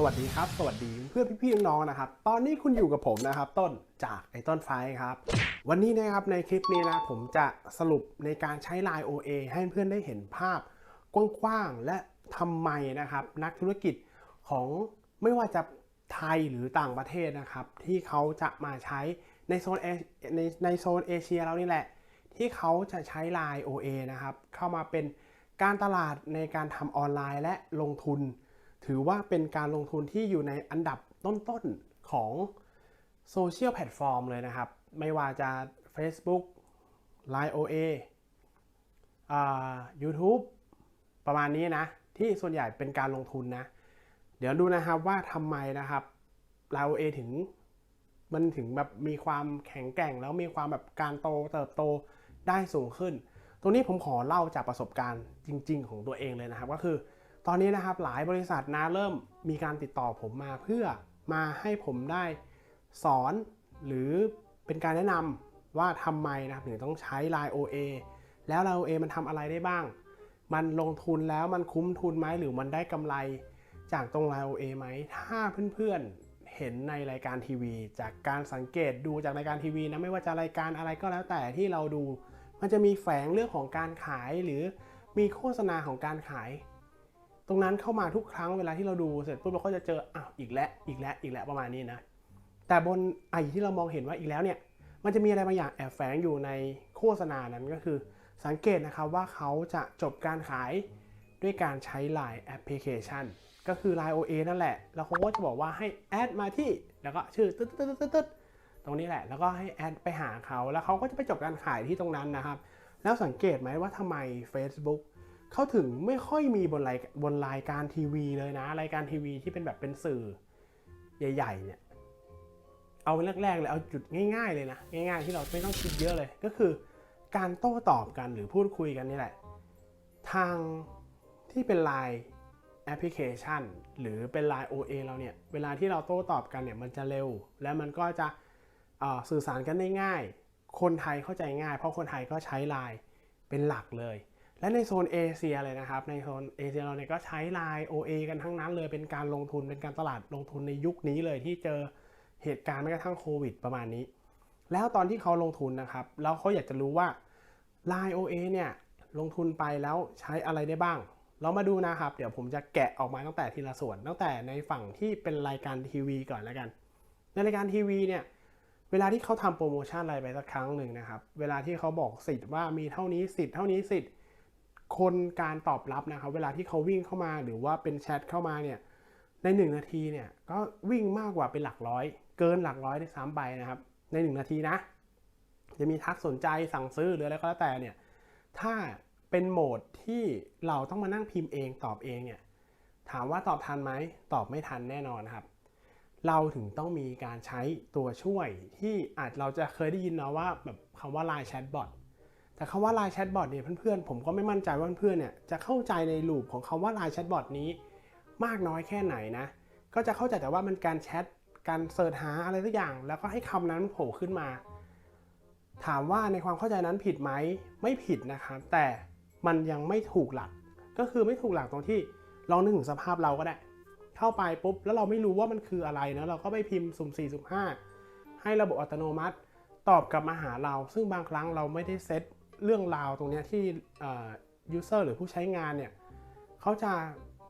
สวัสดีครับ สวัสดีเพื่อนพี่ๆน้องๆนะครับ ตอนนี้คุณอยู่กับผมนะครับ ต้นจากไอต้นไฟครับ วันนี้นะครับในคลิปนี้นะผมจะสรุปในการใช้ Line OA ให้เพื่อนได้เห็นภาพกว้างๆและทำไมนะครับ นักธุรกิจของไม่ว่าจะไทยหรือต่างประเทศนะครับ ที่เขาจะมาใช้ในโซนเอในในโซนเอเชียเรานี่แหละ ที่เขาจะใช้ Line OA นะครับ เข้ามาเป็นการตลาดในการทำออนไลน์และลงทุน ถือว่าเป็นการลงทุนที่อยู่ในอันดับต้นๆของโซเชียลแพลตฟอร์มเลยนะครับ ไม่ว่าจะ Facebook Line OA อ่า YouTube ประมาณนี้นะ ที่ส่วนใหญ่เป็นการลงทุนนะ เดี๋ยวดูนะครับว่าทำไมนะครับ Line OA ถึงมันถึงแบบมีความแข็งแกร่ง แล้วมีความแบบการโตเติบโตได้สูงขึ้น ตรงนี้ผมขอเล่าจากประสบการณ์จริง ๆ ของตัวเองเลยนะครับ ก็คือ ตอนนี้นะครับหลายบริษัทนะเริ่มมีการติดต่อผมมาเพื่อมาให้ผมได้สอนหรือเป็นการแนะนำว่าทำไมนะครับถึงต้องใช้ Line OA แล้ว Line OA มันทำอะไรได้บ้าง มันลงทุนแล้วมันคุ้มทุนไหมหรือมันได้กำไรจากตรง Line OA ไหม ถ้าเพื่อนๆเห็นในรายการทีวี จากการสังเกตดูจากรายการทีวีนะไม่ว่าจะรายการอะไรก็แล้วแต่ที่เราดู มันจะมีแฝงเรื่องของการขายหรือมีโฆษณาของการขาย ตรงนั้นเข้ามาทุกครั้งเวลาที่เราดูเสร็จปุ๊บเราก็จะเจออ้าวอีกแล้วอีกแล้วอีกแล้วประมาณนี้นะแต่บนไอที่เรามองเห็นว่าอีกแล้วเนี่ยมันจะมีอะไรบางอย่างแอบแฝงอยู่ในโฆษณานั้นก็คือ สังเกตนะครับว่าเขาจะจบการขายด้วยการใช้ Line Application ก็คือ Line OA นั่นแหละ แล้วเขาก็จะบอกว่าให้แอดมาที่ แล้วก็ชื่อตึ๊ดตึ๊ดตึ๊ดตึ๊ดตรงนี้แหละ แล้วก็ให้แอดไปหาเขา แล้วเขาก็จะไปจบการขายที่ตรงนั้นนะครับ แล้วสังเกตไหมว่าทำไม Facebook เขาถึงไม่ค่อยมีบนรายบนรายการทีวีเลยนะ รายการทีวีที่เป็นแบบเป็นสื่อใหญ่ๆเนี่ยเอาแรกๆเลยเอาจุดง่ายๆเลยนะง่ายๆที่เราไม่ต้องคิดเยอะเลย ก็คือการโต้ตอบกันหรือพูดคุยกันนี่แหละ ทางที่เป็น Line แอปพลิเคชัน หรือเป็น Line OA เราเนี่ย เวลาที่เราโต้ตอบกันเนี่ยมันจะเร็ว และมันก็จะสื่อสารกันได้ง่าย คนไทยเข้าใจง่าย เพราะคนไทยก็ใช้ Line เป็นหลักเลย และในโซนเอเชียเลยนะครับ ในโซนเอเชียเราเนี่ยก็ใช้ Line OA กันทั้งนั้นเลยเป็นการลงทุนเป็นการตลาดลงทุนในยุคนี้เลยที่เจอเหตุการณ์แม้กระทั่งโควิดประมาณนี้ แล้วตอนที่เขาลงทุนนะครับ แล้วเขาอยากจะรู้ว่า Line OA เนี่ยลงทุนไปแล้วใช้อะไรได้บ้าง เรามาดูนะครับ เดี๋ยวผมจะแกะออกมาตั้งแต่ทีละส่วน ตั้งแต่ในฝั่งที่เป็นรายการทีวีก่อนแล้วกัน ในรายการทีวีเนี่ยเวลาที่เขาทำโปรโมชั่นอะไรไปสักครั้งหนึ่งนะครับ เวลาที่เขาบอกสิทธิ์ว่ามีเท่านี้สิทธิ์เท่านี้สิทธิ์ คนการตอบรับนะครับ เวลาที่เขาวิ่งเข้ามาหรือว่าเป็นแชทเข้ามาเนี่ยในหนึ่งนาทีเนี่ยก็วิ่งมากกว่าเป็นหลักร้อย เกินหลักร้อยได้ซ้ำไปนะครับ ในหนึ่งนาทีนะ จะมีทักสนใจสั่งซื้อหรืออะไรก็แล้วแต่เนี่ยถ้าเป็นโหมดที่เราต้องมานั่งพิมพ์เองตอบเองเนี่ยถามว่าตอบทันไหมตอบไม่ทันแน่นอนครับ เราถึงต้องมีการใช้ตัวช่วยที่อาจเราจะเคยได้ยินนะว่าแบบคำว่า Line Chatbot แต่คำว่า Line Chatbot เนี่ยเพื่อนๆผมก็ไม่มั่นใจว่าเพื่อนๆเนี่ยจะเข้าใจในลูปของคำว่า Line Chatbot นี้มากน้อยแค่ไหนนะ ก็จะเข้าใจแต่ว่ามันการแชทการเสิร์ชหาอะไรสักอย่าง แล้วก็ให้คำนั้นโผล่ขึ้นมา ถามว่าในความเข้าใจนั้นผิดไหมไม่ผิดนะครับแต่มันยังไม่ถูกหลัก ก็คือไม่ถูกหลักตรงที่ลองนึกถึงสภาพเราก็ได้ เข้าไปปุ๊บแล้วเราไม่รู้ว่ามันคืออะไรนะเราก็ไปพิมพ์สุ่ม4สุ่ม5ให้ระบบอัตโนมัติ ตอบกลับมาหาเรา ซึ่งบางครั้งเราไม่ได้เซต เรื่องราวตรงนี้ที่ยูเซอร์หรือผู้ใช้งานเนี่ยเขาจะ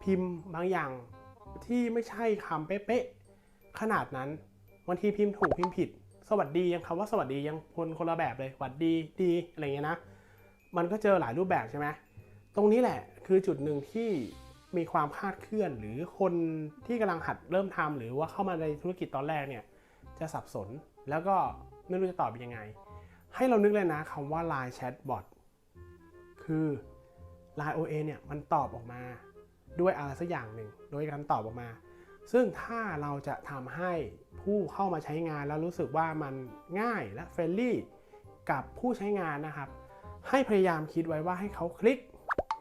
พิมพ์บางอย่างที่ไม่ใช่คำเป๊ะๆขนาดนั้นบางทีพิมพ์ถูกพิมพ์ผิด สวัสดียังคำว่าสวัสดียังคนคนละแบบเลยสวัสดีดีอะไรเงี้ยนะ มันก็เจอหลายรูปแบบใช่ไหมตรงนี้แหละคือจุดหนึ่งที่มีความคลาดเคลื่อนหรือคนที่กำลังหัดเริ่มทำหรือว่าเข้ามาในธุรกิจตอนแรกเนี่ยจะสับสนแล้วก็ไม่รู้จะตอบยังไง ให้เรานึกเลยนะคำว่า Line Chatbot คือ Line OA เนี่ยมันตอบออกมาด้วยอะไรสักอย่างหนึ่ง โดยการตอบออกมา ซึ่งถ้าเราจะทำให้ผู้เข้ามาใช้งานแล้วรู้สึกว่ามันง่ายและเฟรนลี่กับผู้ใช้งานนะครับ ให้พยายามคิดไว้ว่าให้เขาคลิก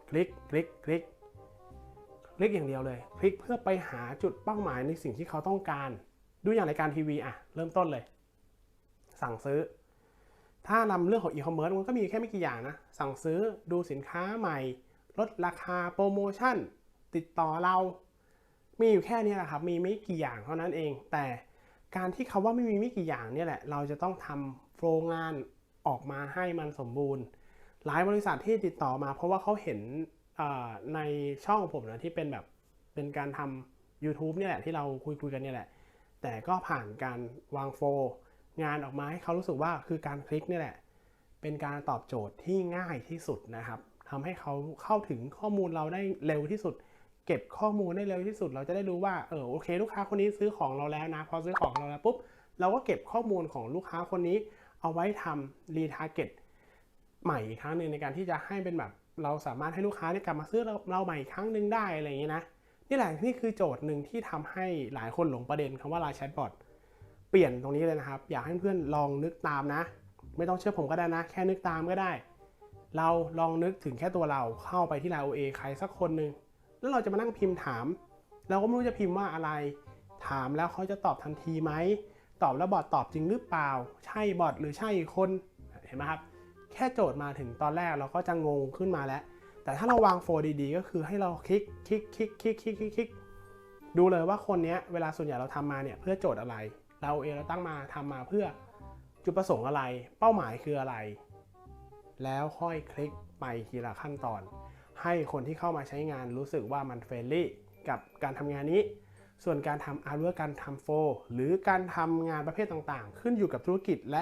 คลิก คลิก คลิก คลิกอย่างเดียวเลย คลิกเพื่อไปหาจุดเป้าหมายในสิ่งที่เขาต้องการ ดูอย่างรายการทีวีอะ เริ่มต้นเลย สั่งซื้อ ถ้านำเรื่องของอีคอมเมิร์ซมันก็มีแค่ไม่กี่อย่างนะ สั่งซื้อดูสินค้าใหม่ ลดราคาโปรโมชั่น ติดต่อเรา มีอยู่แค่นี้แหละครับ มีไม่กี่อย่างเท่านั้นเอง แต่การที่เขาว่าไม่มีไม่กี่อย่างเนี่ยแหละ เราจะต้องทำโฟล์งานออกมาให้มันสมบูรณ์ หลายบริษัทที่ติดต่อมา เพราะว่าเขาเห็นในช่องผมนะที่เป็นแบบเป็นการทำ YouTube เนี่ยแหละที่เราคุยคุยกันเนี่ยแหละ แต่ก็ผ่านการวางโฟล์ งานออกมาให้เขารู้สึกว่าคือการคลิกนี่แหละ เป็นการตอบโจทย์ที่ง่ายที่สุดนะครับทำให้เขาเข้าถึงข้อมูลเราได้เร็วที่สุด เก็บข้อมูลได้เร็วที่สุด เราจะได้รู้ว่าเออโอเค ลูกค้าคนนี้ซื้อของเราแล้วนะพอซื้อของเราแล้วปุ๊บเราก็เก็บข้อมูลของลูกค้าคนนี้เอาไว้ทำรีทาร์เก็ตใหม่อีกครั้งหนึ่งในการที่จะให้เป็นแบบเราสามารถให้ลูกค้าได้กลับมาซื้อเราใหม่อีกครั้งหนึ่งได้อะไรอย่างนี้นะนี่แหละนี่คือโจทย์หนึ่งที่ทำให้หลายคนหลงประเด็นคำว่าไลน์แชทบอท เปลี่ยนตรงนี้เลยนะครับ อยากให้เพื่อนลองนึกตามนะ ไม่ต้องเชื่อผมก็ได้นะ แค่นึกตามก็ได้ เราลองนึกถึงแค่ตัวเราเข้าไปที่ไลน์ OA ใครสักคนหนึ่งแล้วเราจะมานั่งพิมพ์ถาม เราก็ไม่รู้จะพิมพ์ว่าอะไร ถามแล้วเขาจะตอบทันทีไหมตอบแล้วบอทตอบจริงหรือเปล่า ใช่บอทหรือใช่คนเห็นไหมครับ แค่โจทย์มาถึงตอนแรกเราก็จะงงขึ้นมาแล้ว แต่ถ้าเราวางโฟล์ดีๆ ก็คือให้เราคลิกคลิกคลิกคลิกคลิกคลิกคลิกดูเลยว่าคนนี้เวลาส่วนใหญ่เราทำมาเนี่ยเพื่อโจทย์อะไร เราเองเราตั้งมาทำมาเพื่อจุดประสงค์อะไร เป้าหมายคืออะไร แล้วค่อยคลิกไปทีละขั้นตอน ให้คนที่เข้ามาใช้งานรู้สึกว่ามันเฟรนลี่กับการทำงานนี้ ส่วนการทำอาร์ตเวิร์การทำโฟหรือการทำงานประเภทต่างๆ ขึ้นอยู่กับธุรกิจและ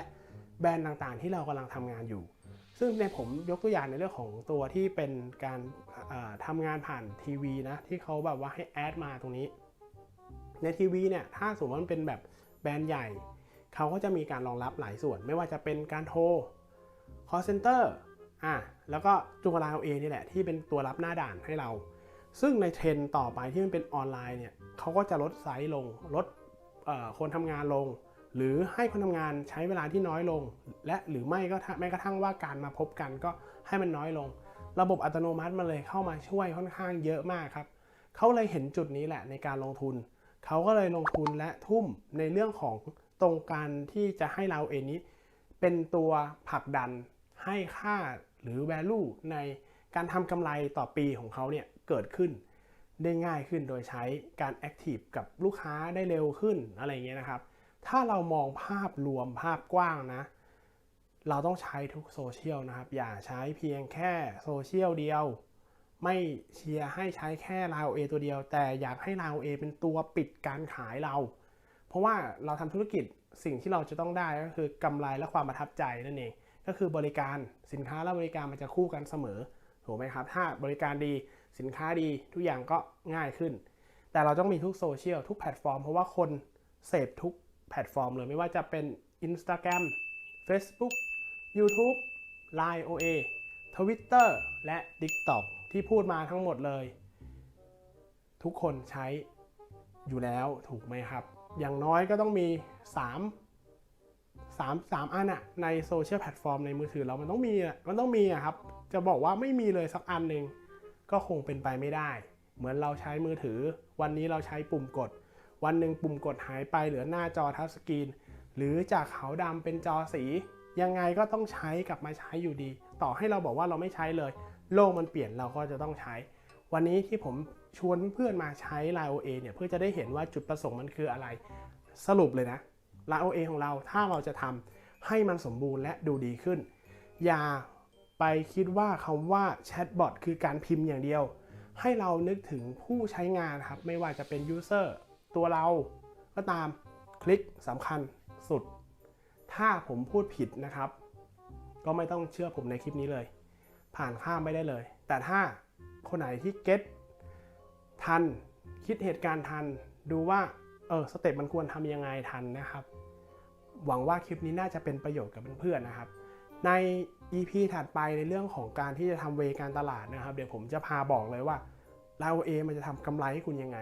แบรนด์ต่างๆ ที่เรากำลังทำงานอยู่ ซึ่งในผมยกตัวอย่างในเรื่องของตัวที่เป็นการทำงานผ่านทีวีนะที่เขาแบบว่าให้แอดมาตรงนี้ ในทีวีเนี่ยถ้าสมมติว่ามันเป็นแบบ แบรนด์ใหญ่ เขาก็จะมีการรองรับหลายส่วน ไม่ว่าจะเป็นการโทร call center อะแล้วก็ตัวเราเองนี่แหละ ที่เป็นตัวรับหน้าด่านให้เรา ซึ่งในเทรนต่อไปที่มันเป็นออนไลน์เนี่ยเขาก็จะลดไซส์ลง ลดคนทำงานลง หรือให้คนทำงานใช้เวลาที่น้อยลง และหรือไม่ก็แม้กระทั่งว่าการมาพบกันก็ให้มันน้อยลง ระบบอัตโนมัติมาเลยเข้ามาช่วยค่อนข้างเยอะมากครับเขาเลยเห็นจุดนี้แหละในการลงทุน เขาก็เลยลงทุนและทุ่มในเรื่องของตรงการที่จะให้เราเองนี้ เป็นตัวผลักดันให้ค่าหรือ value ในการทำกำไรต่อปีของเขาเนี่ยเกิดขึ้นได้ง่ายขึ้นโดยใช้การ active กับลูกค้าได้เร็วขึ้นอะไรเงี้ยนะครับ ถ้าเรามองภาพรวมภาพกว้างนะ เราต้องใช้ทุกโซเชียลนะครับ อย่าใช้เพียงแค่โซเชียลเดียว ไม่เชียร์ให้ใช้แค่ l า o A ตัวเดียว แต่อยากให้ l า o A เป็นตัวปิดการขายเรา เพราะว่าเราทำธุรกิจสิ่งที่เราจะต้องได้ก็คือกำไรและความประทับใจนั่นเอง ก็คือบริการสินค้าและบริการมันจะคู่กันเสมอถูกไหมครับ ถ้าบริการดีสินค้าดีทุกอย่างก็ง่ายขึ้น แต่เราต้องมีทุกโซเชียลทุกแพลตฟอร์ม เพราะว่าคนเสพทุกแพลตฟอร์มเลยไม่ว่าจะเป็น Instagram Facebook YouTube Line OA Twitter และ TikTok ที่พูดมาทั้งหมดเลย ทุกคนใช้อยู่แล้วถูกไหมครับ อย่างน้อยก็ต้องมี 3 3 3 อันอะในโซเชียลแพลตฟอร์มในมือถือเรามันต้องมีอะมันต้องมีอะครับ จะบอกว่าไม่มีเลยสักอันหนึ่งก็คงเป็นไปไม่ได้ เหมือนเราใช้มือถือ วันนี้เราใช้ปุ่มกด วันหนึ่งปุ่มกดหายไปเหลือหน้าจอทัชสกรีน หรือจากขาวดำเป็นจอสี ยังไงก็ต้องใช้กลับมาใช้อยู่ดี ต่อให้เราบอกว่าเราไม่ใช้เลย โลกมันเปลี่ยนเราก็จะต้องใช้ วันนี้ที่ผมชวนเพื่อนมาใช้ Line OA เนี่ยเพื่อจะได้เห็นว่าจุดประสงค์มันคืออะไร สรุปเลยนะ Line OA ของเราถ้าเราจะทำให้มันสมบูรณ์และดูดีขึ้น อย่าไปคิดว่าคำว่าแชทบอทคือการพิมพ์อย่างเดียว ให้เรานึกถึงผู้ใช้งานครับ ไม่ว่าจะเป็นยูเซอร์ตัวเราก็ตามคลิกสำคัญสุด ถ้าผมพูดผิดนะครับ ก็ไม่ต้องเชื่อผมในคลิปนี้เลย ผ่านข้ามไม่ได้เลย แต่ถ้าคนไหนที่เก็ตทัน คิดเหตุการณ์ทัน ดูว่า เออ สเต็ปมันควรทำยังไงทันนะครับ หวังว่าคลิปนี้น่าจะเป็นประโยชน์กับเพื่อนๆนะครับ ใน EP ถัดไปในเรื่องของการที่จะทำเวการตลาดนะครับ เดี๋ยวผมจะพาบอกเลยว่าเราเอมันจะทำกำไรให้คุณยังไง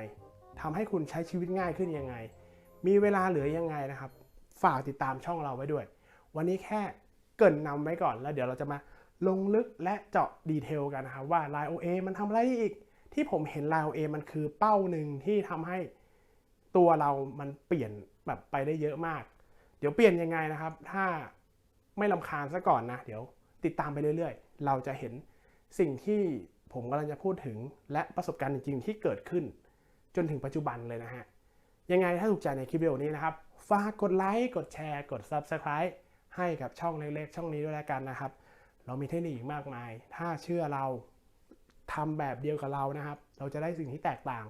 ทำให้คุณใช้ชีวิตง่ายขึ้นยังไง มีเวลาเหลือยังไงนะครับ ฝากติดตามช่องเราไว้ด้วย วันนี้แค่เกินนำไว้ก่อนแล้วเดี๋ยวเราจะมา ลงลึกและเจาะดีเทลกันนะครับว่า Line OA มันทำอะไรอีก ที่ผมเห็น Line OA มันคือเป้าหนึ่งที่ทำให้ตัวเรามันเปลี่ยนแบบไปได้เยอะมาก เดี๋ยวเปลี่ยนยังไงนะครับ ถ้าไม่ลำคาญซะก่อนนะ เดี๋ยวติดตามไปเรื่อยๆ เราจะเห็นสิ่งที่ผมกำลังจะพูดถึง และประสบการณ์จริงๆ ที่เกิดขึ้น จนถึงปัจจุบันเลยนะฮะ ยังไงถ้าถูกใจในคลิปวิดีโอนี้นะครับ ฝากกดไลค์ กดแชร์ กด Subscribe ให้กับช่องเล็กๆ ช่องนี้ด้วยแล้วกันนะครับ เรามีเทคนิคมากมาย ถ้าเชื่อเราทำแบบเดียวกับเรานะครับ เราจะได้สิ่งที่แตกต่าง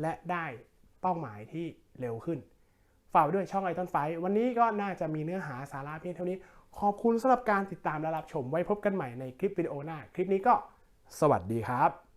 และได้เป้าหมายที่เร็วขึ้น ฝากไว้ด้วยช่องไอตอนไฟวันนี้ก็น่าจะมีเนื้อหาสาระเพียงเท่านี้ ขอบคุณสำหรับการติดตามและรับชมไว้พบกันใหม่ในคลิปวิดีโอหน้า คลิปนี้ก็สวัสดีครับ